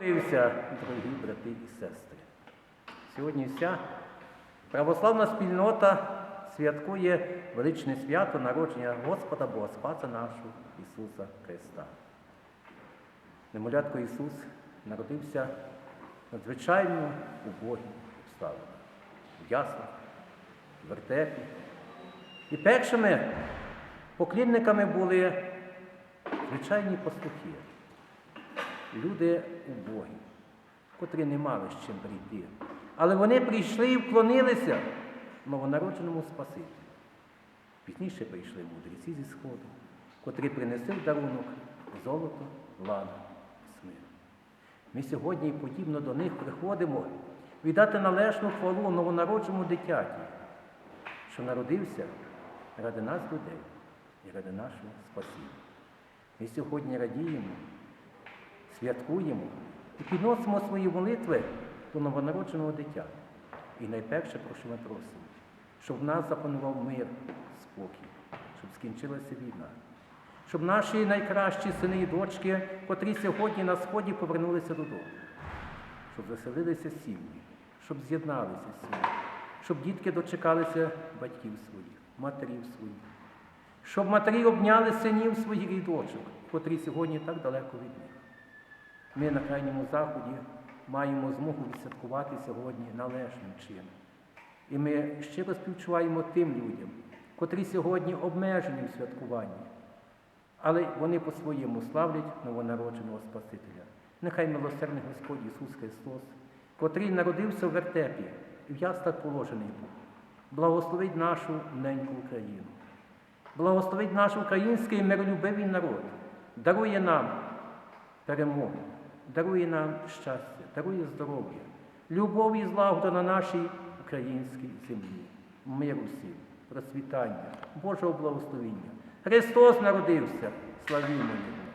Дивіться, дорогі брати і сестри. Сьогодні вся православна спільнота святкує величне свято народження Господа Бога Спаса нашого Ісуса Христа. Немолятко Ісус народився надзвичайно убогим обставинах, в яслах, в вертепі. І першими поклінниками були звичайні пастухи люди убогі, котрі не мали з чим прийти. Але вони прийшли і вклонилися новонародженому Спасителю. Пізніше прийшли мудреці зі Сходу, котрі принесли в дарунок золото, ладу, смир. Ми сьогодні, подібно до них, приходимо віддати належну хвалу новонародженому дитяті, що народився ради нас, людей, і ради нашого спасіння. Ми сьогодні радіємо святкуємо і підносимо свої молитви до новонародженого дитя. І найперше, про що ми просимо, щоб в нас запанував мир, спокій, щоб скінчилася війна, щоб наші найкращі сини і дочки, котрі сьогодні на сході повернулися додому, щоб заселилися сім'ї, щоб з'єдналися сім'ї, щоб дітки дочекалися батьків своїх, матерів своїх, щоб матері обняли синів своїх і дочок, котрі сьогодні так далеко від них. Ми на крайньому заході маємо змогу відсвяткувати сьогодні належним чином. І ми щиро співчуваємо тим людям, котрі сьогодні обмежені в святкуванні, але вони по-своєму славлять новонародженого Спасителя. Нехай милосердний Господь Ісус Христос, котрий народився в вертепі і в яслах положений був, благословить нашу неньку Україну, благословить наш український миролюбивий народ, дарує нам перемогу, дарує нам щастя, дарує здоров'я, любов і злагода на нашій українській землі, миру всім, процвітання, Божого благословіння. Христос народився, славімо Його!